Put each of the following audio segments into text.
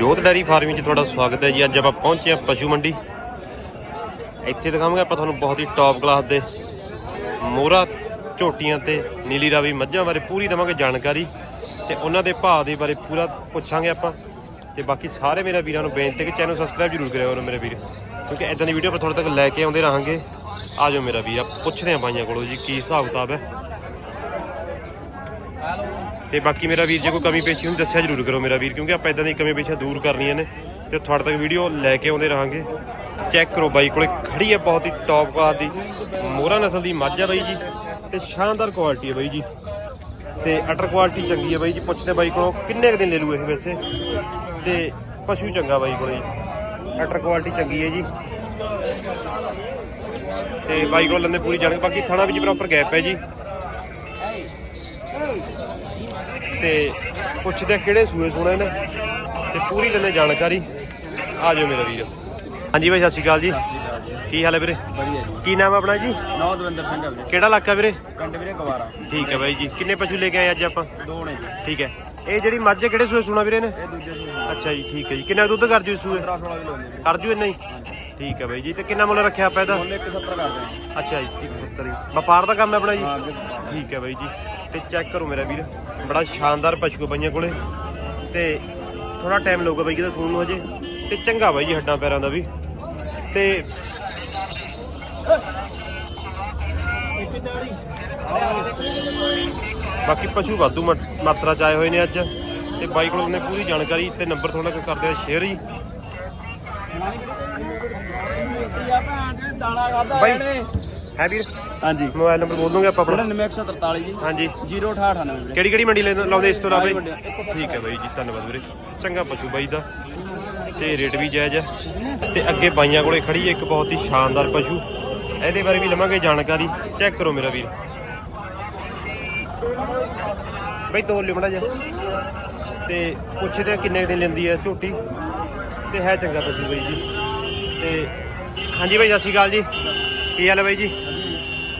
ਜੋਤ dairy farming 'ਚ ਤੁਹਾਡਾ ਸਵਾਗਤ ਹੈ ਜੀ। ਅੱਜ ਆਪਾਂ ਪਹੁੰਚੇ ਹਾਂ ਪਸ਼ੂ ਮੰਡੀ। ਇੱਥੇ ਦਿਖਾਵਾਂਗੇ ਆਪਾਂ ਤੁਹਾਨੂੰ ਬਹੁਤ ਹੀ ਟੌਪ ਕਲਾਸ ਦੇ ਮੋਹਰਾ ਝੋਟੀਆਂ ਤੇ ਨੀਲੀ ਰਾਵੀ ਮੱਝਾਂ ਬਾਰੇ ਪੂਰੀ ਦਵਾਂਗੇ ਜਾਣਕਾਰੀ ਤੇ ਉਹਨਾਂ ਦੇ ਭਾਅ ਦੇ ਬਾਰੇ ਪੂਰਾ ਪੁੱਛਾਂਗੇ ਆਪਾਂ। ਤੇ ਬਾਕੀ ਸਾਰੇ ਮੇਰੇ ਵੀਰਾਂ ਨੂੰ ਬੇਨਤੀ ਕਿ ਚੈਨਲ ਸਬਸਕ੍ਰਾਈਬ ਜ਼ਰੂਰ ਕਰਿਓ ਕਰੋ ਮੇਰੇ ਵੀਰ, ਕਿਉਂਕਿ ਇਦਾਂ ਦੀ ਵੀਡੀਓ ਆਪਾਂ ਤੁਹਾਡੇ ਤੱਕ ਲੈ ਕੇ ਆਉਂਦੇ ਰਹਾਂਗੇ। ਆ ਜਾਓ ਮੇਰਾ ਵੀਰ ਆ ਪੁੱਛਦੇ ਆ ਬਾਈਆਂ ਕੋਲੋਂ ਜੀ, ਕੀ ਹਿਸਾਬ ਕਿਤਾਬ ਹੈ? ਤੇ ਬਾਕੀ ਮੇਰਾ ਵੀਰ ਜੇ ਕੋਈ ਕਮੀ ਪੇਸ਼ੀ ਹੁੰਦੀ ਦੱਸਿਆ ਜ਼ਰੂਰ ਕਰੋ ਮੇਰਾ ਵੀਰ, ਕਿਉਂਕਿ ਆਪਾਂ ਇਦਾਂ ਦੀਆਂ ਕਮੀ ਪੇਸ਼ੀਆਂ ਦੂਰ ਕਰਨੀਆਂ ਨੇ ਤੇ ਤੁਹਾਡੇ ਤੱਕ ਵੀਡੀਓ ਲੈ ਕੇ ਆਉਂਦੇ ਰਹਾਂਗੇ। ਚੈੱਕ ਕਰੋ ਬਾਈ ਕੋਲੇ, ਖੜੀ ਹੈ ਬਹੁਤ ਹੀ ਟੌਪ ਕਲਾਸ ਦੀ। ਮੋਹਰਾ ਨਸਲ ਦੀ ਮੱਝ ਹੈ ਬਾਈ ਜੀ ਤੇ ਸ਼ਾਨਦਾਰ ਕੁਆਲਿਟੀ ਹੈ ਬਾਈ ਜੀ। ਤੇ ਅਟਰ ਕੁਆਲਿਟੀ ਚੰਗੀ ਹੈ ਬਾਈ ਜੀ। ਪੁੱਛਦੇ ਬਾਈ ਕੋਲੋਂ ਕਿੰਨੇ ਕੁ ਦਿਨ ਲੈ ਲੂ ਇਹ ਵੈਸੇ? ਤੇ ਪਸ਼ੂ ਚੰਗਾ ਬਾਈ ਕੋਲੇ ਜੀ। ਅਟਰ ਕੁਆਲਿਟੀ ਚੰਗੀ ਹੈ ਜੀ। ਤੇ ਬਾਈ ਕੋਲ ਲੰਦੇ ਪੂਰੀ ਜਾਣ ਬਾਕੀ ਥਾਣਾ ਵਿੱਚ ਪ੍ਰੋਪਰ ਗੈਪ ਹੈ ਜੀ। ਤੇ ਪੁੱਛਦੇ ਕਿਹੜੇ ਸੂਏ ਸੁਣੇ ਨੇ ਤੇ ਪੂਰੀ ਲੈਣੇ ਜਾਣਕਾਰੀ ਆ ਜਾਓ ਮੇਰਾ ਵੀਰ। ਹਾਂਜੀ ਬਾਈ ਸਤਿ ਸ਼੍ਰੀ ਅਕਾਲ ਜੀ। ਕੀ ਹਾਲ ਹੈ ਵੀਰੇ? ਵਧੀਆ ਜੀ। ਕੀ ਨਾਮ ਹੈ ਆਪਣਾ ਜੀ? ਨੌ ਦਵਿੰਦਰ ਸਿੰਘ ਵੀਰੇ ਕਿਹੜਾ ਇਲਾਕਾ ਵੀਰੇ? ਪਿੰਡ ਵੀਰੇ ਗਵਾਰਾ। ਠੀਕ ਹੈ ਬਾਈ ਜੀ। ਕਿੰਨੇ ਪਸ਼ੂ ਲੈ ਕੇ ਆਏ ਅੱਜ ਆਪਾਂ? ਦੋ ਨੇ ਜੀ। ਠੀਕ ਹੈ। ਇਹ ਜਿਹੜੀ ਮੱਝ ਹੈ ਕਿਹੜੇ ਸੂਏ ਸੁਣਾ ਵੀਰੇ ਨੇ ਇਹ ਦੂਜੇ ਸੀ ਅੱਛਾ ਜੀ ਠੀਕ ਹੈ ਜੀ। ਕਿੰਨਾ ਦੁੱਧ ਕਰ ਜੂ ਸੂਏ? 15 16 ਕਿਲੋ ਹੁੰਦੇ ਜੀ। ਕਰ ਜੂ ਇੰਨਾ ਹੀ? ਠੀਕ ਹੈ ਬਾਈ ਜੀ। ਤੇ ਕਿੰਨਾ ਮੁੱਲ ਰੱਖਿਆ ਆਪਾਂ ਇਹਦਾ? ਮੁੱਲ 170 ਕਰਦੇ ਅੱਛਾ ਜੀ 170 ਜੀ ਵਪਾਰ ਦਾ ਕੰਮ ਹੈ ਆਪਣਾ ਜੀ? ਹਾਂ। ਠੀਕ ਹੈ ਬਾਈ ਜੀ। ਤੇ ਚੈੱਕ ਕਰੋ ਮੇਰਾ ਵੀਰ। ਬੜਾ ਸ਼ਾਨਦਾਰ ਪਸ਼ੂ ਹੈ ਬਾਈਆਂ ਕੋਲੇ। ਤੇ ਥੋੜਾ ਟਾਈਮ ਲੱਗੂਗਾ ਬਾਈ ਕਿਦਾ ਸੂਣ ਨੂੰ ਹਜੇ। ਤੇ ਚੰਗਾ ਬਾਈ ਜੀ ਹੱਡਾਂ ਪੈਰਾਂ ਦਾ ਵੀ। ਤੇ ਬਾਕੀ ਪਸ਼ੂ ਵਾਧੂ ਮਾ- ਮਾਤਰਾ ਚ ਆਏ ਹੋਏ ਨੇ ਅੱਜ। ਤੇ ਬਾਈ ਕੋਲ ਨੇ ਪੂਰੀ ਜਾਣਕਾਰੀ ਤੇ ਨੰਬਰ ਥੋੜਾ ਕਰਦੇ ਆ ਸ਼ੇਅਰ ਜੀ। ਬਾਈ ਹੈ ਵੀਰ? ਹਾਂਜੀ। ਮੋਬਾਈਲ ਨੰਬਰ ਬੋਲ ਦੋਗੇ ਆਪਾਂ ਆਪਣਾ? 99143 ਜੀ। ਹਾਂਜੀ। 0898 ਵੀਰੇ। ਕਿਹੜੀ ਕਿਹੜੀ ਮੰਡੀ ਲੈਂਦੇ- ਲਾਉਂਦੇ ਇਸ ਤੋਂ ਇਲਾਵਾ ਜੀ? ਠੀਕ ਹੈ ਬਾਈ ਜੀ ਧੰਨਵਾਦ ਵੀਰੇ। ਚੰਗਾ ਪਸ਼ੂ ਬਾਈ ਦਾ। ਤੇ ਰੇਟ ਵੀ ਜਾਇਜ਼ ਹੈ। ਤੇ ਅੱਗੇ ਬਾਈਆਂ ਕੋਲੇ ਖੜੀ ਹੈ ਇੱਕ ਬਹੁਤ ਹੀ ਸ਼ਾਨਦਾਰ ਪਸ਼ੂ। ਇਹਦੇ ਬਾਰੇ ਵੀ ਲਵਾਂਗੇ ਜਾਣਕਾਰੀ। ਚੈੱਕ ਕਰੋ ਮੇਰਾ ਵੀਰ। ਬਈ ਤੋਲ ਲਿਓ ਮੜਾ ਜਾ ਤੇ ਪੁੱਛਦੇ ਆ ਕਿੰਨੇ ਦਿਨ ਲੈਂਦੀ ਹੈ ਝੋਟੀ। ਤੇ ਹੈ ਚੰਗਾ ਪਸ਼ੂ ਬਾਈ ਜੀ। ਤੇ ਹਾਂਜੀ ਬਾਈ ਸਤਿ ਸ਼੍ਰੀ ਅਕਾਲ ਜੀ। ਕੀ ਹਾਲ ਹੈ ਬਾਈ ਜੀ?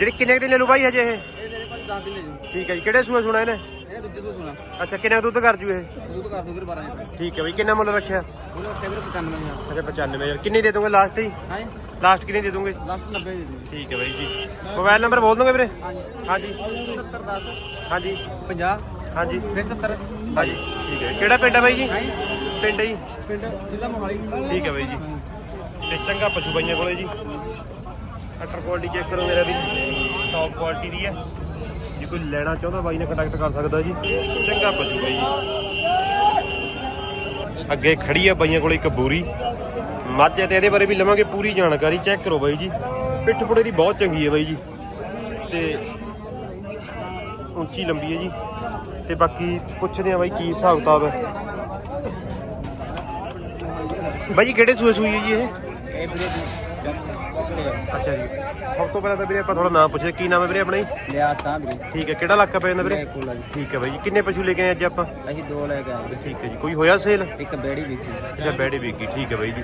ਜਿਹੜੀ ਕਿੰਨੇ ਕੁ ਦਿਨ ਲੈ ਲੂ ਬਾਈ ਹਜੇ ਇਹ? ਇਹ ਤੇਰੇ ਕੋਲ 10 ਦਿਨ ਲੈ ਜੂ। ਠੀਕ ਹੈ ਜੀ ਕਿਹੜੇ ਸੂਆ ਸੁਣਾ ਇਹਨੇ? ਇਹ ਦੂਜੇ ਤੋਂ ਸੁਣਾ। ਅੱਛਾ ਕਿੰਨਾ ਕੁ ਦੁੱਧ ਕਰ ਜੂ ਇਹ? ਸ਼ੁਰੂ ਤੋਂ ਕਰ ਦੋ ਵੀਰੇ 12 ਜੀ ਠੀਕ ਹੈ ਬਈ ਕਿੰਨਾ ਮੁੱਲ ਰੱਖਿਆ? ਉਹਨੇ ਉੱਤੇ ਵੀਰੇ 95000 ਅੱਛਾ 95000 ਕਿੰਨੀ ਦੇ ਦੋਗੇ ਲਾਸਟ ਹੀ? ਹਾਂ? ਲਾਸਟ ਕਿੰਨੀ ਦੇ ਦੋਗੇ 10 90 ਜੀ ਠੀਕ ਹੈ ਬਾਈ ਜੀ। ਮੋਬਾਈਲ ਨੰਬਰ ਬੋਲ ਦੋਗੇ ਵੀਰੇ? ਹਾਂਜੀ। ਹਾਂਜੀ। 70 10 ਹਾਂਜੀ। 50 ਹਾਂਜੀ। ਫਿਰ 70 ਹਾਂਜੀ। ਠੀਕ ਹੈ। ਕਿਹੜਾ ਪਿੰਡ ਹੈ ਬਾਈ ਜੀ? ਪਿੰਡ ਹੈ। ਜੀ ਪਿੰਡ ਜ਼ਿਲ੍ਹਾ ਮੋਹਾਲੀ। ਠੀਕ ਹੈ ਬਾਈ ਜੀ। ਤੇ ਚੰਗਾ ਪਸ਼ੂ ਬਾਈਆਂ ਕੋਲੇ ਜੀ। ਅਟਰ ਕੁਆਲਿਟੀ ਚੈੱਕ ਕਰੋ ਮੇਰਾ ਵੀ। ਟੌਪ ਕੁਆਲਿਟੀ ਦੀ ਹੈ। ਜੇ ਕੋਈ ਲੈਣਾ ਚਾਹੁੰਦਾ ਬਾਈ ਨੇ ਕੰਟੈਕਟ ਕਰ ਸਕਦਾ ਜੀ। ਚੰਗਾ ਪਸ਼ੂ ਜੀ। ਅੱਗੇ ਖੜੀ ਆ ਬਾਈਆਂ ਕੋਲ ਇੱਕ ਬੂਰੀ। ਮੱਝ ਹੈ ਤੇ ਇਹਦੇ ਬਾਰੇ ਵੀ ਲਵਾਂਗੇ ਪੂਰੀ ਜਾਣਕਾਰੀ। ਚੈੱਕ ਕਰੋ ਬਾਈ ਜੀ। ਪਿੱਠ ਪੁੜੇ ਦੀ ਬਹੁਤ ਚੰਗੀ ਹੈ ਬਾਈ ਜੀ। ਤੇ ਉੱਚੀ ਲੰਬੀ ਹੈ ਜੀ। ਤੇ ਬਾਕੀ ਪੁੱਛਦੇ ਆ ਬਾਈ ਕੀ ਹਿਸਾਬ ਕਿਤਾਬ ਹੈ। ਬਾਈ ਜੀ, ਕਿਹੜੇ ਸੂਏ ਸੂਈ ਹੈ ਜੀ ਇਹ? ਇਹ ਵੀਰੇ ਅੱਛਾ ਜੀ। ਸਭ ਤੋਂ ਪਹਿਲਾਂ ਤਾਂ ਵੀਰੇ ਆਪਾਂ ਥੋੜਾ ਨਾਮ ਪੁੱਛਦੇ ਕੀ ਨਾਮ ਹੈ ਵੀਰੇ ਆਪਣਾ ਜੀ? ਲਿਆ ਤਾਂ ਵੀਰੇ। ਠੀਕ ਹੈ ਕਿਹੜਾ ਇਲਾਕਾ ਪੈ ਜਾਂਦਾ ਵੀਰੇ ਕੋਲਾ ਜੀ। ਠੀਕ ਹੈ ਬਾਈ ਜੀ ਕਿੰਨੇ ਪਸ਼ੂ ਲੈ ਕੇ ਆਏ ਅੱਜ ਆਪਾਂ? ਅਸੀਂ ਦੋ ਲੈ ਕੇ ਆਏ ਠੀਕ ਹੈ ਜੀ ਕੋਈ ਹੋਇਆ ਸੇਲ? ਇੱਕ ਬੇੜੀ ਵਿਕੀ ਅੱਛਾ ਬੈੜੇ ਵੇਗੀ ਠੀਕ ਹੈ ਬਾਈ ਜੀ।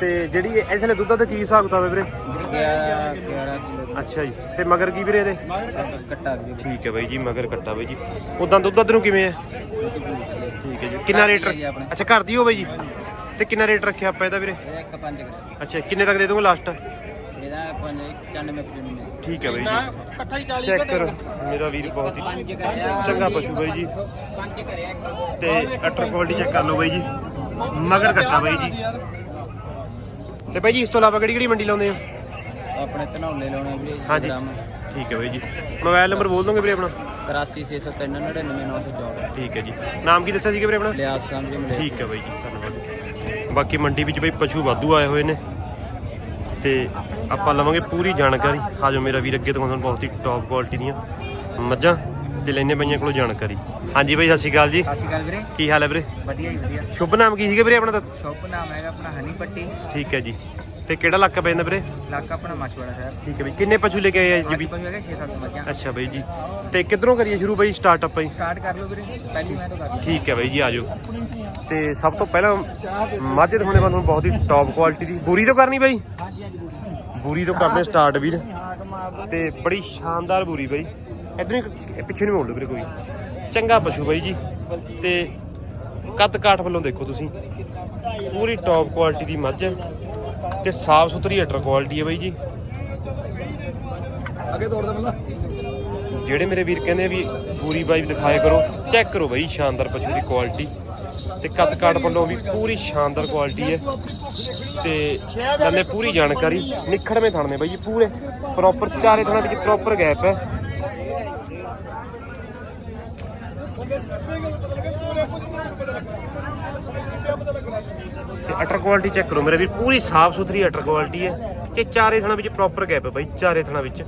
ਤੇ ਜਿਹੜੀ ਇਹ ਇਸਲੇ ਦੁੱਧ ਦਾ ਕੀ ਹਿਸਾਬ ਕਿਤਾਬ ਹੈ ਵੀਰੇ? 11 11 ਕਿਲੋ। ਅੱਛਾ ਜੀ ਤੇ ਮਗਰ ਕੀ ਵੀਰੇ ਇਹਦੇ? ਕੱਟਾ ਵੀਰੇ ਠੀਕ ਹੈ ਬਾਈ ਜੀ ਮਗਰ ਕੱਟਾ ਬਾਈ ਜੀ। ਉਦਾਂ ਦੁੱਧ ਅੱਧ ਨੂੰ ਕਿਵੇਂ ਹੈ? ਠੀਕ ਹੈ ਜੀ ਕਿੰਨਾ ਰੇਟ ਘਰ ਦੀ ਹੈ ਆਪਣੇ। ਅੱਛਾ ਘਰ ਦੀ ਹੋ ਬਾਈ ਜੀ? ਤੇ ਕਿੰਨਾ ਰੇਟ ਰੱਖਿਆ ਆਪਾਂ ਇਹਦਾ ਵੀਰੇ? ਇੱਕ ਪੰਜ ਕੱਟਾ ਅੱਛਾ ਕਿੰਨੇ ਤੱਕ ਦੇ ਦੋਗੇ ਲਾਸਟ ਇਹਦਾ ਪੰਜ 95 ਪਚਵੰਜਾ ਠੀਕ ਹੈ ਬਾਈ ਜੀ। ਇਕੱਠਾ ਹੀ 40 ਚੈੱਕ ਕਰੋ। ਮੇਰਾ ਵੀਰ ਬਹੁਤ ਹੀ ਚੰਗਾ ਪਸ਼ੂ ਬਾਈ ਜੀ। ਤੇ ਅਟਰ ਕੁਆਲਿਟੀ ਚੈੱਕ ਕਰ ਲਓ ਬਾਈ ਜੀ। ਮਗਰ ਕੱਟਾ ਬਾਈ ਜੀ। ਤੇ ਬਾਈ ਜੀ ਇਸ ਤੋਂ ਇਲਾਵਾ ਕਿਹੜੀ ਕਿਹੜੀ ਮੰਡੀ ਲਾਉਂਦੇ ਆ ਆਪਣੇ ਧਨੌਲੇ ਲਾਉਣੇ ਵੀਰੇ ਹਾਂਜੀ। ਠੀਕ ਹੈ ਬਾਈ ਜੀ। ਮੋਬਾਈਲ ਨੰਬਰ ਬੋਲ ਦੋਗੇ ਵੀਰੇ ਆਪਣਾ? 83603 ਠੀਕ ਹੈ ਜੀ। ਨਾਮ ਕੀ ਦੱਸਿਆ ਸੀਗਾ ਵੀਰੇ ਆਪਣਾ? ਲਿਆਸ ਕੰਮ ਜੀ ਮਿਲੇ ਠੀਕ ਹੈ ਬਾਈ ਜੀ ਧੰਨਵਾਦ। ਬਾਕੀ ਮੰਡੀ ਵਿੱਚ ਬਈ ਪਸ਼ੂ ਵਾਧੂ ਆਏ ਹੋਏ ਨੇ। ਤੇ ਆਪਾਂ ਲਵਾਂਗੇ ਪੂਰੀ ਜਾਣਕਾਰੀ। ਆ ਜਾਓ ਮੇਰਾ ਵੀਰ ਅੱਗੇ ਤੋਂ ਤੁਹਾਨੂੰ ਬਹੁਤ ਹੀ ਟੌਪ ਕੁਆਲਿਟੀ ਦੀਆਂ ਮੱਝਾਂ ਤੇ ਲੈਣੇ ਪਈਆਂ ਕੋਲੋਂ ਜਾਣਕਾਰੀ। ਹਾਂਜੀ ਬਾਈ ਸਤਿ ਸ਼੍ਰੀ ਅਕਾਲ ਜੀ। ਸਤਿ ਸ਼੍ਰੀ ਅਕਾਲ ਵੀਰੇ। ਕੀ ਹਾਲ ਹੈ ਵੀਰੇ? ਵਧੀਆ ਜੀ ਵਧੀਆ। ਸ਼ੁਭ ਨਾਮ ਕੀ ਸੀਗਾ ਵੀਰੇ ਆਪਣਾ ਤਾਂ? ਸ਼ੌਪ ਨਾਮ ਹੈਗਾ ਆਪਣਾ ਹਨੀ ਪੱਟੀ। ਠੀਕ ਹੈ ਜੀ। ਤੇ ਕਿਹੜਾ ਇਲਾਕਾ ਪੈਂਦਾ ਵੀਰੇ? ਇਲਾਕਾ ਆਪਣਾ ਮਾਛਵਾੜਾ ਸਾਹਿਬ। ਠੀਕ ਹੈ ਬਈ ਕਿੰਨੇ ਪਸ਼ੂ ਲੈ ਕੇ ਆਏ ਅੱਜ ਅੱਜ ਵੀ? ਪਸ਼ੂ ਹੈਗਾ 6-7 ਮੱਝਾਂ। ਅੱਛਾ ਬਾਈ ਜੀ। ਤੇ ਕਿੱਧਰੋਂ ਕਰੀਏ ਸ਼ੁਰੂ ਬਾਈ ਸਟਾਰਟ ਆਪਾਂ ਜੀ? ਸਟਾਰਟ ਕਰ ਲਓ ਵੀਰੇ ਪਹਿਲੀ ਮੈਂ ਤਾਂ ਕਰ ਠੀਕ ਹੈ ਬਾਈ ਜੀ ਆਜੋ ਤੇ ਸਭ ਤੋਂ ਪਹਿਲਾਂ ਮੱਝ ਦਿਖਾਉਣੇ ਤੁਹਾਨੂੰ ਬਹੁਤ ਹੀ ਟੌਪ ਕੁਆਲਿਟੀ ਦੀ ਬੂਰੀ ਤੋਂ ਕਰਨੀ ਬਾਈ। ਬੂਰੀ ਤੋਂ ਕਰਦੇ ਸਟਾਰਟ ਵੀਰ। ਤੇ ਬੜੀ ਸ਼ਾਨਦਾਰ ਬੂਰੀ ਬਾਈ। ਇਧਰ ਪਿੱਛੇ ਨੂੰ ਮੋੜ ਲਓ ਵੀਰੇ ਕੋਈ। ਚੰਗਾ ਪਸ਼ੂ ਬਾਈ ਜੀ। ਤੇ ਕੱਦ ਕਾਠ ਵੱਲੋਂ ਦੇਖੋ ਤੁਸੀਂ। ਪੂਰੀ ਟੌਪ ਕੁਆਲਿਟੀ ਦੀ ਮੱਝ ਹੈ। ਤੇ ਸਾਫ਼ ਸੁਥਰੀ ਅਟਰ ਕੁਆਲਿਟੀ ਹੈ ਬਾਈ ਜੀ। ਅੱਗੇ ਤੋੜ ਦੇ ਪਹਿਲਾਂ। ਜਿਹੜੇ ਮੇਰੇ ਵੀਰ ਕਹਿੰਦੇ ਵੀ ਪੂਰੀ ਬਾਈ ਦਿਖਾਏ ਕਰੋ ਚੈੱਕ ਕਰੋ ਬਾਈ ਸ਼ਾਨਦਾਰ ਪਸ਼ੂ ਦੀ ਕੁਆਲਿਟੀ ਤੇ ਕੱਦ ਕਾਠ ਵੱਲੋਂ ਵੀ ਪੂਰੀ ਸ਼ਾਨਦਾਰ ਕੁਆਲਿਟੀ ਹੈ। ਤੇ ਥੱਲੇ ਪੂਰੀ ਜਾਣਕਾਰੀ ਨਿਖੜਵੇਂ ਥਾਣੇ ਬਾਈ ਜੀ, ਪੂਰੇ ਪ੍ਰੋਪਰ ਚਾਰੇ ਥਾਣਾ ਵਿੱਚ ਪ੍ਰੋਪਰ ਗੈਪ ਹੈ। ਤੇ ਅਟਰ ਕੁਆਲਿਟੀ ਚੈੱਕ ਕਰੋ ਮੇਰੇ ਵੀ ਪੂਰੀ ਸਾਫ਼ ਸੁਥਰੀ ਅਟਰ ਕੁਆਲਿਟੀ ਹੈ। ਤੇ ਚਾਰੇ ਥਣਾਂ ਵਿੱਚ ਪ੍ਰੋਪਰ ਗੈਪ ਹੈ ਬਾਈ, ਚਾਰੇ ਥਾਣਾ ਵਿੱਚ।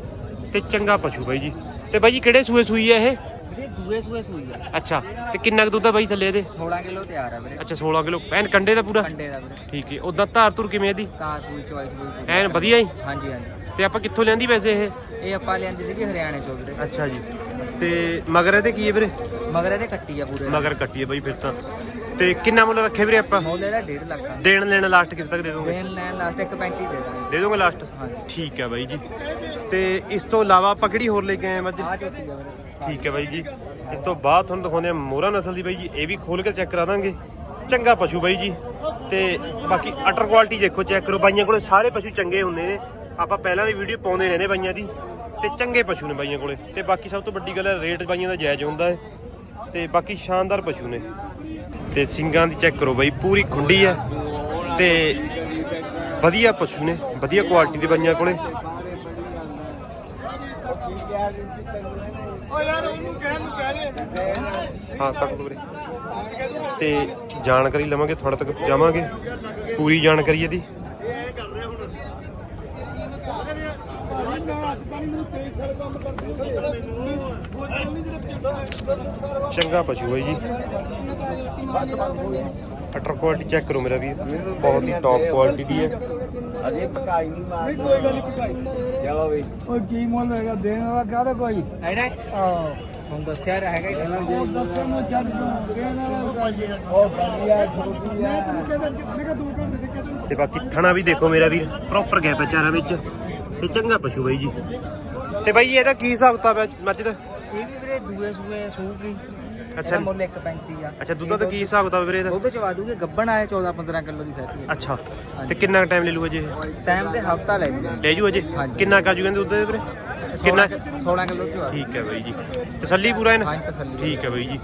ਤੇ ਚੰਗਾ ਪਸ਼ੂ ਬਾਈ ਜੀ। ਤੇ ਬਾਈ ਜੀ, ਕਿਹੜੇ ਸੂਏ ਸੂਈ ਹੈ ਇਹ? ਵੀਰੇ ਦੂਏ ਸੂਏ ਸੂਈ ਆ। ਅੱਛਾ ਤੇ ਕਿੰਨਾ ਕੁ ਦੁੱਧ ਆ ਬਾਈ ਥੱਲੇ ਇਹਦੇ? 16 ਕਿਲੋ ਤਿਆਰ ਆ ਵੀਰੇ। ਅੱਛਾ 16 ਕਿਲੋ। ਐਨ ਕੰਡੇ ਦਾ ਪੂਰਾ? ਕੰਡੇ ਦਾ ਵੀਰੇ। ਠੀਕ ਹੈ ਉਦਾਂ ਧਾਰ ਧੁਰ ਕਿਵੇਂ ਇਹਦੀ? ਕਾਰ ਪੂਰੀ। ਚੋਇਸ ਐਨ ਵਧੀਆ ਹੀ ਹਾਂਜੀ ਹਾਂਜੀ। ਤੇ ਆਪਾਂ ਕਿੱਥੋਂ ਲਿਆਂਦੀ ਵੈਸੇ ਇਹ? ਇਹ ਆਪਾਂ ਲਿਆਂਦੀ ਸੀਗੀ ਹਰਿਆਣੇ ਚੋਂ ਵੀਰੇ। ਅੱਛਾ ਜੀ। ਤੇ ਮਗਰ ਇਹਦੇ ਕੀ ਹੈ ਵੀਰੇ? ਮਗਰ ਇਹਦੇ ਕੱਟੀ ਆ ਪੂਰੇ। ਮਗਰ ਕੱਟੀ ਹੈ ਬਾਈ ਫਿਰ ਤਾਂ। ਤੇ ਕਿੰਨਾ ਮੁੱਲ ਰੱਖੇ ਵੀਰੇ ਆਪਾਂ? ਮੁੱਲ ਇਹਦਾ 1.5 ਲੱਖ ਆ। ਦੇਣ ਲੈਣ ਲਾਸਟ ਕਿੱਥੇ ਤੱਕ ਦੇ ਦੋਗੇ? ਦੇਣ ਲੈਣ ਲਾਸਟ ਇੱਕ 35 ਦੇ ਦਾਂਗੇ। ਦੇ ਦੋਗੇ ਲਾਸਟ ਹਾਂਜੀ। ਠੀਕ ਹੈ ਬਾਈ ਜੀ। ਤੇ ਇਸ ਤੋਂ ਇਲਾਵਾ ਆਪਾਂ ਕਿਹੜੀ ਹੋਰ ਲੈ ਕੇ ਆਏ ਮੱਝ? ਆ ਝੋਟੀ ਆ ਵੀਰੇ। ਠੀਕ ਹੈ ਬਾਈ ਜੀ। ਇਸ ਤੋਂ ਬਾਅਦ ਤੁਹਾਨੂੰ ਦਿਖਾਉਂਦੇ ਆ ਮੋਹਰਾ ਨਸਲ ਦੀ ਬਾਈ ਜੀ। ਇਹ ਵੀ ਖੋਲ ਕੇ ਚੈੱਕ ਕਰਾ ਦਾਂਗੇ। ਚੰਗਾ ਪਸ਼ੂ ਬਾਈ ਜੀ। ਤੇ ਬਾਕੀ ਅਟਰ ਕੁਆਲਿਟੀ ਦੇਖੋ ਚੈੱਕ ਕਰੋ। ਬਾਈਆਂ ਕੋਲੇ ਸਾਰੇ ਪਸ਼ੂ ਚੰਗੇ ਹੁੰਦੇ ਨੇ। ਆਪਾਂ ਪਹਿਲਾਂ ਵੀ ਵੀਡੀਓ ਪਾਉਂਦੇ ਰਹਿੰਦੇ ਬਾਈਆਂ ਦੀ। ਤੇ ਚੰਗੇ ਪਸ਼ੂ ਨੇ ਬਾਈਆਂ ਕੋਲੇ। ਤੇ ਬਾਕੀ ਸਭ ਤੋਂ ਵੱਡੀ ਗੱਲ ਹੈ, ਰੇਟ ਬਾਈਆਂ ਦਾ ਜਾਇਜ਼ ਹੁੰਦਾ ਹੈ। ਤੇ ਬਾਕੀ ਸ਼ਾਨਦਾਰ ਪਸ਼ੂ ਨੇ। ਤੇ ਸਿੰਗਾਂ ਦੀ ਚੈੱਕ ਕਰੋ ਬਾਈ। ਪੂਰੀ ਖੁੰਡੀ ਹੈ। ਤੇ ਵਧੀਆ ਪਸ਼ੂ ਨੇ। ਵਧੀਆ ਕੁਆਲਿਟੀ ਦੇ ਬਾਈਆਂ ਕੋਲੇ। ਹਾਂ ਕੱਟ ਦੋ ਵੀਰੇ ਤੇ ਜਾਣਕਾਰੀ ਲਵਾਂਗੇ ਤੁਹਾਡੇ ਤੱਕ ਪਹੁੰਚਾਵਾਂਗੇ ਪੂਰੀ ਜਾਣਕਾਰੀ ਇਹਦੀ। ਚੰਗਾ ਪਸ਼ੂ ਹੈ ਜੀ। ਅਟਰ ਕੁਆਲਿਟੀ ਚੈੱਕ ਕਰੋ ਮੇਰਾ ਵੀ ਬਹੁਤ ਹੀ ਟੌਪ ਕੁਆਲਿਟੀ ਦੀ ਹੈ। ਅਜੇ ਪਕਾਈ ਨਹੀਂ ਮਾਰ ਕੋਈ ਗੱਲ ਨਹੀਂ ਪਕਾਈ। ਚਲੋ ਵੀ ਓਏ ਕੀ ਮੁੱਲ ਹੈਗਾ ਦੇਣ ਵਾਲਾ ਕਾਹਦਾ ਕੋਈ? ਹੈਗਾ ਆਹ। ਹੁਣ ਦੱਸਿਆ ਤਾਂ ਹੈਗਾ ਹੀ ਉਹ ਦੱਸੇ ਨੂੰ ਛੱਡ ਦੋ ਦੇਣ ਵਾਲਾ ਕੋਈ ਉਹ ਬੰਦਿਆ ਛੋਟੀ ਆ ਤੇ ਬਾਕੀ ਥਣਾ ਵੀ ਦੇਖੋ ਮੇਰਾ ਵੀਰ ਪ੍ਰੋਪਰ ਗੈਪ ਹੈ ਚਾਰਾਂ ਵਿੱਚ। ਤੇ ਚੰਗਾ ਪਸ਼ੂ ਬਾਈ ਜੀ। ਤੇ ਬਾਈ ਇਹਦਾ ਕੀ ਹਿਸਾਬ ਕਿਤਾਬ ਹੈ ਮੱਝ ਦਾ? ਇਹ ਵੀ ਵੀਰੇ ਦੂਏ ਸੂਏ ਸੂਗੀ। ਅੱਛਾ। ਅੱਛਾ ਮੁੱਲ 1.35 ਆ। ਅੱਛਾ ਦੁੱਧਾਂ ਦਾ ਕੀ ਹਿਸਾਬ ਕਿਤਾਬ ਵੀਰੇ ਇਹਦਾ? ਦੁੱਧ ਚਵਾ ਦੂਗੇ ਗੱਬਣ ਆਏ 14 15 ਕਿਲੋ ਦੀ ਸੈਟੀ ਅੱਛਾ। ਤੇ ਕਿੰਨਾ ਟਾਈਮ ਲੈ ਲੂ ਅਜੇ? ਟਾਈਮ ਤੇ ਹਫਤਾ ਲੈ ਜੂਗਾ ਲੈ ਜੂ ਅਜੇ। ਕਿੰਨਾ ਕਾਜੂ ਕਹਿੰਦੇ ਦੁੱਧ ਦੇ ਵੀਰੇ? ਕਿੰਨਾ? 16 ਕਿਲੋ ਚਵਾ ਠੀਕ ਹੈ ਬਾਈ ਜੀ। ਤਸੱਲੀ ਪੂਰਾ ਇਹਨਾਂ? ਹਾਂ ਤਸੱਲੀ ਠੀਕ ਹੈ ਬਾਈ ਜੀ।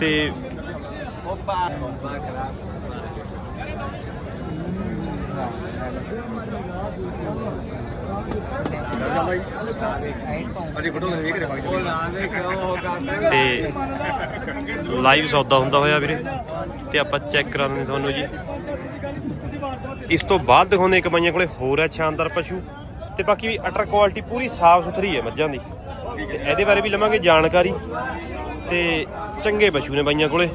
ਤੇ ਤੇ ਲਾਈਵ ਸੌਦਾ ਹੁੰਦਾ ਹੋਇਆ ਵੀਰੇ। ਤੇ ਆਪਾਂ ਚੈੱਕ ਕਰਾ ਦਿੰਦੇ ਤੁਹਾਨੂੰ ਜੀ। ਇਸ ਤੋਂ ਬਾਅਦ ਦਿਖਾਉਂਦੇ ਇੱਕ ਬਾਈਆਂ ਕੋਲੇ। ਹੋਰ ਹੈ ਸ਼ਾਨਦਾਰ ਪਸ਼ੂ। ਤੇ ਬਾਕੀ ਵੀ ਅਟਰ ਕੁਆਲਿਟੀ ਪੂਰੀ ਸਾਫ਼ ਸੁਥਰੀ ਹੈ ਮੱਝਾਂ ਦੀ। ਤੇ ਇਹਦੇ ਬਾਰੇ ਵੀ ਲਵਾਂਗੇ ਜਾਣਕਾਰੀ। ਤੇ ਚੰਗੇ ਪਸ਼ੂ ਨੇ ਬਾਈਆਂ ਕੋਲੇ।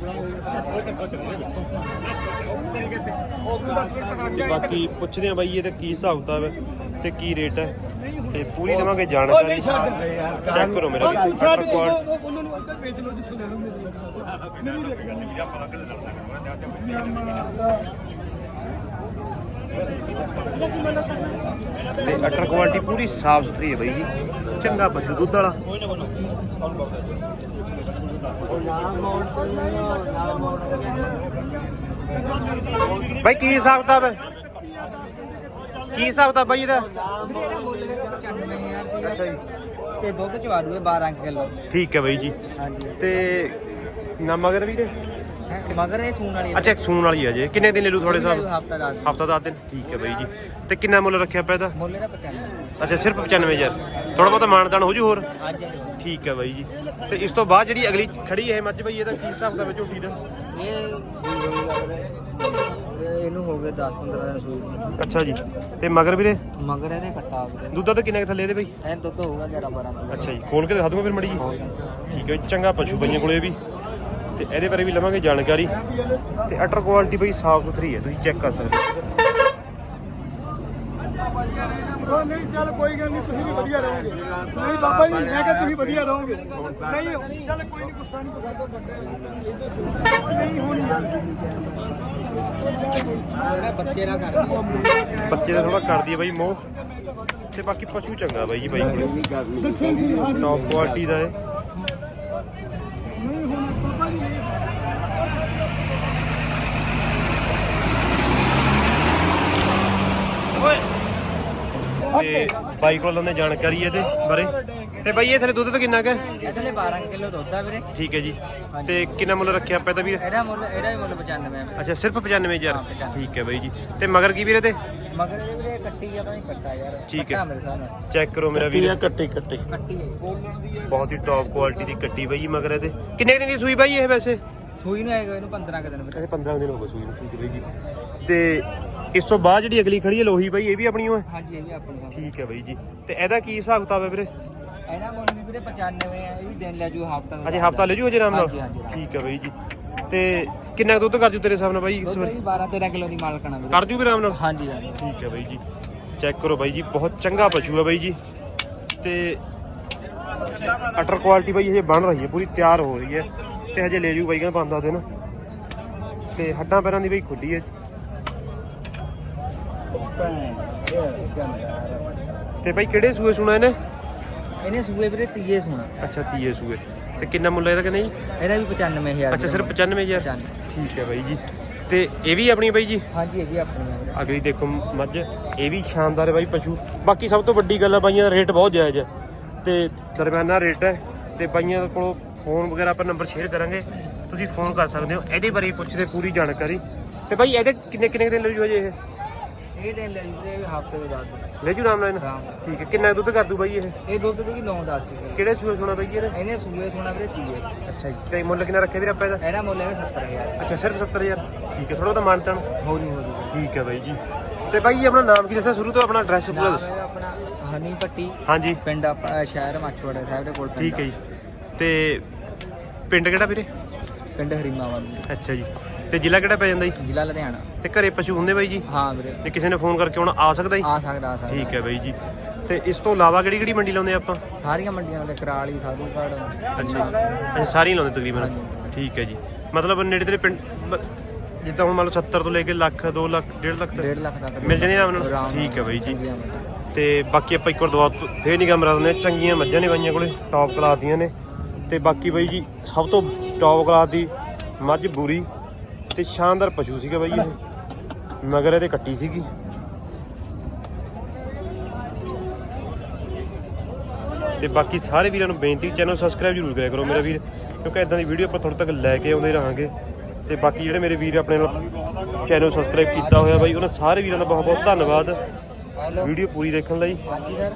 ਤੇ ਬਾਕੀ ਪੁੱਛਦੇ ਆ ਬਾਈ ਇਹਦਾ ਕੀ ਹਿਸਾਬ ਕਿਤਾਬ ਹੈ ਤੇ ਕੀ ਰੇਟ ਹੈ। ਤੇ ਪੂਰੀ ਦੇਵਾਂਗੇ ਜਾਣਕਾਰੀ। ਚੈੱਕ ਕਰੋ ਮੇਰਾ ਵੀ ਅਟਰ ਕੁਆਲਿਟੀ ਉਹਨਾਂ ਨੂੰ ਅੰਦਰ ਵੇਚ ਲਓ ਜਿੱਥੋਂ ਲੈਣਾ ਮੇਰੀ। ਨਹੀਂ ਲੱਗਣੀ ਤੇ ਅਟਰ ਕੁਆਲਿਟੀ ਪੂਰੀ ਸਾਫ਼ ਸੁਥਰੀ ਹੈ ਬਾਈ ਜੀ। ਚੰਗਾ ਪਸ਼ੂ ਦੁੱਧ ਵਾਲਾ। ਬਾਈ ਕੀ ਹਿਸਾਬ ਕਿਤਾਬ ਹੈ? ਕੀ ਹਿਸਾਬ ਕਿਤਾਬ ਬਾਈ ਇਹਦਾ? ਅੱਛਾ ਜੀ। ਤੇ ਦੁੱਧ ਚਵਾ ਦੂਗੇ 12 ਕਿਲੋ। ਠੀਕ ਹੈ ਬਾਈ ਜੀ। ਹਾਂਜੀ। ਤੇ ਨਾ ਮਗਰ ਵੀਰੇ? ਮਗਰ ਇਹ ਸੂਣ ਵਾਲੀ ਅੱਛਾ ਇੱਕ ਸੂਣ ਵਾਲੀ ਹੈ ਜੇ। ਕਿੰਨੇ ਦਿਨ ਲੈ ਲੂ ਤੁਹਾਡੇ ਹਿਸਾਬ ਹਫਤਾ ਦਾ ਹਫਤਾ ਦਿਨ? ਠੀਕ ਹੈ ਬਾਈ ਜੀ। ਤੇ ਕਿੰਨਾ ਮੁੱਲ ਰੱਖਿਆ ਪਿਆ ਇਹਦਾ? ਮੁੱਲ ਇਹਦਾ 95 ਅੱਛਾ ਸਿਰਫ 95000 ਥੋੜਾ ਬਹੁਤਾ ਮਾਨਦਾਨ ਹੋ ਜੂ ਹੋਰ? ਅੱਜ ਠੀਕ ਹੈ ਬਾਈ ਜੀ। ਤੇ ਇਸ ਤੋਂ ਬਾਅਦ ਜਿਹੜੀ ਅਗਲੀ ਖੜੀ ਹੈ ਮੱਝ ਬਾਈ ਇਹਦਾ ਕੀ ਹਿਸਾਬ ਦਾ ਝੋਟੀ ਦਾ? ਇਹ ਇਹਨੂੰ ਹੋ ਗਏ 10 15 ਦਿਨ ਸੂਈ। ਅੱਛਾ ਜੀ। ਤੇ ਮਗਰ ਵੀਰੇ? ਮਗਰ ਇਹਦੇ ਕੱਟਾ ਵੀਰੇ ਦੁੱਧ ਤਾਂ ਕਿੰਨੇ ਕੁ ਥੱਲੇ ਇਹਦੇ ਬਾਈ? ਐਂ ਦੁੱਧ ਹੋਊਗਾ 11 12 ਕਿਲੋ। ਅੱਛਾ ਜੀ। ਖੋਲ ਕੇ ਦਿਖਾ ਦੂੰਗਾ ਫਿਰ ਮੜੀ ਜੀ ਠੀਕ ਹੈ ਚੰਗਾ ਪਸ਼ੂ ਬਈਆਂ ਕੋਲੇ ਵੀ। ਤੇ ਇਹਦੇ ਬਾਰੇ ਵੀ ਲਵਾਂਗੇ ਜਾਣਕਾਰੀ। ਤੇ ਅਟਰ ਕੁਆਲਿਟੀ ਬਈ ਸਾਫ਼ ਸੁਥਰੀ ਹੈ ਤੁਸੀਂ ਚੈੱਕ ਕਰ ਸਕਦੇ ਹੋ। ਨਹੀਂ ਚੱਲ ਕੋਈ ਗੱਲ ਨਹੀਂ ਤੁਸੀਂ ਵੀ ਵਧੀਆ ਰਹੋਗੇ। ਨਹੀਂ ਬਾਬਾ ਜੀ ਮੈਂ ਕਿਹਾ ਤੁਸੀਂ ਵਧੀਆ ਰਹੋਗੇ। ਨਹੀਂ ਚੱਲ ਕੋਈ ਨਹੀਂ ਗੁੱਸਾ ਨਹੀਂ ਕਰਦਾ ਨਹੀਂ ਹੋਣੀ ਇਹਦਾ ਬੱਚੇ ਦਾ ਕਰਦੀ ਬੱਚੇ ਦਾ ਥੋੜਾ ਕਰਦੀ ਹੈ ਬਾਈ ਮੋਹ। ਤੇ ਬਾਕੀ ਪਸ਼ੂ ਚੰਗਾ ਬਾਈ ਜੀ ਬਾਈ। ਟੌਪ ਕੁਆਲਿਟੀ ਦਾ ਹੈ ਨਹੀਂ ਹੁਣ ਬਾਬਾ ਜੀ ਤੇ ਬਾਈ ਕੋਲ ਲੈਂਦੇ ਜਾਣਕਾਰੀ ਇਹਦੇ ਬਾਰੇ। ਤੇ ਬਾਈ ਇਹ ਥਲੇ ਦੁੱਧ ਤਾਂ ਕਿੰਨਾ ਕੁ ਹੈ? ਇਹਦੇ 12 ਕਿਲੋ ਦੁੱਧ ਆ ਵੀਰੇ। ਠੀਕ ਹੈ ਜੀ। ਤੇ ਕਿੰਨਾ ਮੁੱਲ ਰੱਖਿਆ ਆਪਾਂ ਇਹਦਾ ਵੀਰ? ਇਹਦਾ ਮੁੱਲ ਇਹਦਾ ਵੀ ਮੁੱਲ 95 ਹੈ ਅੱਛਾ ਸਿਰਫ 95000 ਹਾਂ, 95 ਠੀਕ ਹੈ ਬਾਈ ਜੀ। ਤੇ ਮਗਰ ਕੀ ਵੀਰੇ ਤੇ? ਮਗਰ ਇਹ ਵੀਰੇ ਕੱਟੀ ਆ ਤਾਂ ਨਹੀਂ ਕੱਟਾ ਯਾਰ। ਠੀਕ ਹੈ। ਮੇਰੇ ਚੈੱਕ ਕਰੋ ਮੇਰਾ ਵੀਰ। ਕੱਟੀ ਕੱਟੀ। ਕੱਟੀ ਹੈ ਬੋਲਣ ਦੀ ਹੈ ਬਹੁਤ ਹੀ ਟੌਪ ਕੁਆਲਿਟੀ ਦੀ ਕੱਟੀ ਬਾਈ ਜੀ ਮਗਰ ਇਹਦੇ। ਕਿੰਨੇ ਦਿਨ ਦੀ ਸੂਈ ਬਾਈ ਇਹ ਵੈਸੇ? ਸੂਈ ਨੂੰ ਆਏਗਾ ਇਹਨੂੰ 15 ਕੁ ਦਿਨ ਵੀਰੇ ਇਹ 15 ਦਿਨ ਹੋ ਗਏ ਸੂਈ ਨੂੰ ਠੀਕ ਹੈ ਬਾਈ ਜੀ। ਤੇ ਇਸ ਤੋਂ ਬਾਅਦ ਜਿਹੜੀ ਅਗਲੀ ਖੜੀ ਹੈ ਲੋਹੀ ਬਾਈ ਇਹ ਵੀ ਆਪਣੀ ਓ ਹੈ? ਹਾਂਜੀ ਇਹ ਵੀ ਆਪਣੀ ਆ। ਠੀਕ ਹੈ ਬਾਈ ਜੀ। ਤੇ ਇਹਦਾ ਕੀ ਹਿਸਾਬ ਕਿਤਾਬ ਹੈ ਵੀਰੇ? ਇਹਦਾ ਮੁੱਲ ਵੀ ਵੀਰੇ 95 ਹੈ ਇਹ ਵੀ ਦਿਨ ਲੈ ਜੂ ਹਫਤਾ ਅਜੇ ਹਫਤਾ ਲੈ ਜੂ ਅਜੇ ਆਰਾਮ ਨਾਲ? ਹਾਂਜੀ, ਹਾਂਜੀ। ਠੀਕ ਹੈ ਬਾਈ ਜੀ। ਤੇ ਕਿੰਨਾ ਕੁ ਦੁੱਧ ਕਰ ਜੂ ਤੇਰੇ ਹਿਸਾਬ ਨਾਲ ਬਾਈ ਇਸ ਵਾਰੀ 12 13 ਕਿਲੋ ਦੀ ਮਾਲਕਣਾ ਵੀਰੇ। ਕਰ ਜੂ ਵੀ ਆਰਾਮ ਨਾਲ? ਹਾਂਜੀ ਹਾਂਜੀ। ਠੀਕ ਹੈ ਬਾਈ ਜੀ। ਚੈੱਕ ਕਰੋ ਬਾਈ ਜੀ ਬਹੁਤ ਚੰਗਾ ਪਸ਼ੂ ਹੈ ਬਾਈ ਜੀ। ਤੇ ਅਟਰ ਕੁਆਲਿਟੀ ਬਾਈ ਇਹ ਬਣ ਰਹੀ ਹੈ ਪੂਰੀ ਤਿਆਰ ਹੋ ਰਹੀ ਹੈ। ਤੇ ਹਜੇ ਲੈ ਜੂ ਬਾਈ ਕਹਿੰਦਾ ਪੰਜ ਦਸ ਦਿਨ। ਤੇ ਹੱਡਾਂ ਪੈਰਾਂ ਦੀ ਬਾਈ ਖੁੱਡੀ ਹੈ। ਤੇ ਬਾਈ ਕਿਹੜੇ ਸੂਏ ਸੁਣਾ ਇਹਨੇ? ਇਹਨੇ ਸੂਏ ਵੀਰੇ ਤੀਏ ਸੋਣਾ। ਅੱਛਾ ਤੀਏ ਸੂਏ। ਤੇ ਕਿੰਨਾ ਮੁੱਲ ਇਹਦਾ ਕਿ ਨਹੀਂ ਇਹਦਾ ਵੀ 95000 ਅੱਛਾ ਸਿਰਫ 95000 95 ਠੀਕ ਹੈ ਬਾਈ ਜੀ। ਤੇ ਇਹ ਵੀ ਆਪਣੀ ਬਾਈ ਜੀ? ਹਾਂਜੀ ਇਹ ਵੀ ਆਪਣੀ ਅਗਲੀ ਦੇਖੋ ਮੱਝ। ਇਹ ਵੀ ਸ਼ਾਨਦਾਰ ਹੈ ਬਾਈ ਪਸ਼ੂ। ਬਾਕੀ ਸਭ ਤੋਂ ਵੱਡੀ ਗੱਲ ਹੈ ਬਾਈਆਂ ਦਾ ਰੇਟ ਬਹੁਤ ਜਾਇਜ਼ ਹੈ। ਤੇ ਦਰਮਿਆਨਾ ਰੇਟ ਹੈ। ਤੇ ਬਾਈਆਂ ਕੋਲੋਂ ਫੋਨ ਵਗੈਰਾ ਆਪਾਂ ਨੰਬਰ ਸ਼ੇਅਰ ਕਰਾਂਗੇ। ਤੁਸੀਂ ਫੋਨ ਕਰ ਸਕਦੇ ਹੋ। ਇਹਦੇ ਬਾਰੇ ਪੁੱਛਦੇ ਪੂਰੀ ਜਾਣਕਾਰੀ। ਤੇ ਬਾਈ ਇਹਦੇ ਕਿੰਨੇ ਕਿੰਨੇ ਦਿਨ ਲੱਗੂ ਹਜੇ ਇਹ? ਇਹ ਦਿਨ ਲੈ ਵੀਰੇ ਹਫ਼ਤੇ ਦੇ ਬਾਅਦ ਲੈ ਜੂ ਰਾਮ ਨਾਲ ਆਰਾਮ। ਠੀਕ ਹੈ ਕਿੰਨਾ ਦੁੱਧ ਕਰ ਦੂ ਬਾਈ ਇਹ? ਇਹ ਦੁੱਧ ਦੀ 9 10 ਕਿਲੋ। ਕਿਹੜੇ ਸੂਏ ਸੋਣਾ ਬਾਈ ਇਹਨੇ? ਇਹਨੇ ਸੂਏ ਸੋਣਾ ਵੀਰੇ ਤੀਏ। ਅੱਛਾ ਜੀ ਤੇ ਮੁੱਲ ਕਿੰਨਾ ਰੱਖਿਆ ਵੀਰ ਆਪਾਂ ਇਹਦਾ? ਇਹਦਾ ਮੁੱਲ ਹੈਗਾ 70000 ਅੱਛਾ ਸਿਰਫ 70000 ਠੀਕ ਹੈ ਥੋੜਾ ਤਾਂ ਮਾਨਤਨ ਹੋ ਜੂ ਹੋ ਜੂ ਠੀਕ ਹੈ ਬਾਈ ਜੀ। ਤੇ ਬਾਈ ਜੀ ਆਪਣਾ ਨਾਮ ਕੀ ਦੱਸਿਆ? ਸ਼ੁਰੂ ਤੋਂ ਆਪਣਾ ਐਡਰੈਸ ਪੂਰਾ ਨਾਮ ਦੱਸੋ। ਹੈਗਾ ਆਪਣਾ ਹਨੀ ਪੱਟੀ। ਹਾਂਜੀ। ਪਿੰਡ ਆਪਣਾ ਸ਼ਹਿਰ ਮਾਛੋੜਾ ਸਾਹਿਬ ਦੇ ਕੋਲ ਪਿੰਡ ਠੀਕ ਹੈ ਜੀ। ਤੇ ਪਿੰਡ ਕਿਹੜਾ ਵੀਰੇ? ਪਿੰਡ ਹਰੀਮਾਵਾਂ ਅੱਛਾ ਜੀ। ਤੇ ਜ਼ਿਲ੍ਹਾ ਕਿਹੜਾ ਪੈ ਜਾਂਦਾ ਜੀ? ਜ਼ਿਲ੍ਹਾ ਲੁਧਿਆਣਾ। ਤੇ ਘਰੇ ਪਸ਼ੂ ਹੁੰਦੇ ਬਾਈ ਜੀ? ਹਾਂ ਵੀਰੇ। ਤੇ ਕਿਸੇ ਨੇ ਫੋਨ ਕਰਕੇ ਆਉਣਾ ਆ ਸਕਦਾ ਜੀ? ਆ ਸਕਦਾ ਆ ਸਕਦਾ। ਠੀਕ ਹੈ ਬਾਈ ਜੀ। ਤੇ ਇਸ ਤੋਂ ਇਲਾਵਾ ਕਿਹੜੀ ਕਿਹੜੀ ਮੰਡੀ ਲਾਉਂਦੇ ਆਪਾਂ? ਸਾਰੀਆਂ ਮੰਡੀਆਂ ਵਾਲੇ ਕਰਾਲੀ ਸਾਧੂਗੜ ਅੱਛਾ। ਅੱਛਾ ਸਾਰੀਆਂ ਲਾਉਂਦੇ ਤਕਰੀਬਨ। ਠੀਕ ਹੈ ਜੀ। ਮਤਲਬ ਨੇੜੇ ਤੇਰੇ ਪਿੰਡ ਜਿੱਦਾਂ ਹੁਣ ਮੰਨ ਲਓ 70 ਤੋਂ ਲੈ ਕੇ ਲੱਖ 2 ਲੱਖ 1.5 ਲੱਖ ਤੱਕ 1.5 ਲੱਖ ਤੱਕ ਮਿਲ ਜਾਂਦੀਆਂ ਆਰਾਮ ਨਾਲ? ਠੀਕ ਹੈ ਬਾਈ ਜੀ। ਤੇ ਬਾਕੀ ਆਪਾਂ ਇੱਕ ਵਾਰ ਦੁਆ ਫੇਰ ਨਿਗਾਹ ਮਰਾ ਦਿੰਦੇ ਚੰਗੀਆਂ ਮੱਝਾਂ ਨੇ ਬਾਈਆਂ ਕੋਲੇ ਟੌਪ ਕਲਾਸ ਦੀਆਂ ਨੇ। ਤੇ ਬਾਕੀ ਬਾਈ ਜੀ ਸਭ ਤੋਂ ਟੌਪ ਕਲਾਸ ਦੀ ਮੱਝ ਬੂਰੀ ਤੇ ਸ਼ਾਨਦਾਰ ਪਸ਼ੂ ਸੀਗਾ ਬਾਈ ਇਹ। ਮਗਰ ਇਹਦੇ ਕੱਟੀ ਸੀਗੀ। ਤੇ ਬਾਕੀ ਸਾਰੇ ਵੀਰਾਂ ਨੂੰ ਬੇਨਤੀ ਚੈਨਲ ਸਬਸਕ੍ਰਾਈਬ ਜ਼ਰੂਰ ਕਰਿਆ ਕਰੋ ਮੇਰਾ ਵੀਰ, ਕਿਉਂਕਿ ਇਦਾਂ ਦੀ ਵੀਡੀਓ ਆਪਾਂ ਤੁਹਾਡੇ ਤੱਕ ਲੈ ਕੇ ਆਉਂਦੇ ਰਹਾਂਗੇ। ਤੇ ਬਾਕੀ ਜਿਹੜੇ ਮੇਰੇ ਵੀਰ ਆਪਣੇ ਨਾਲ ਚੈਨਲ ਸਬਸਕ੍ਰਾਈਬ ਕੀਤਾ ਹੋਇਆ ਬਾਈ, ਉਹਨਾਂ ਸਾਰੇ ਵੀਰਾਂ ਦਾ ਬਹੁਤ ਬਹੁਤ ਧੰਨਵਾਦ। ਵੀਡੀਓ ਪੂਰੀ ਦੇਖਣ ਲਈ। ਹਾਂਜੀ ਸਰ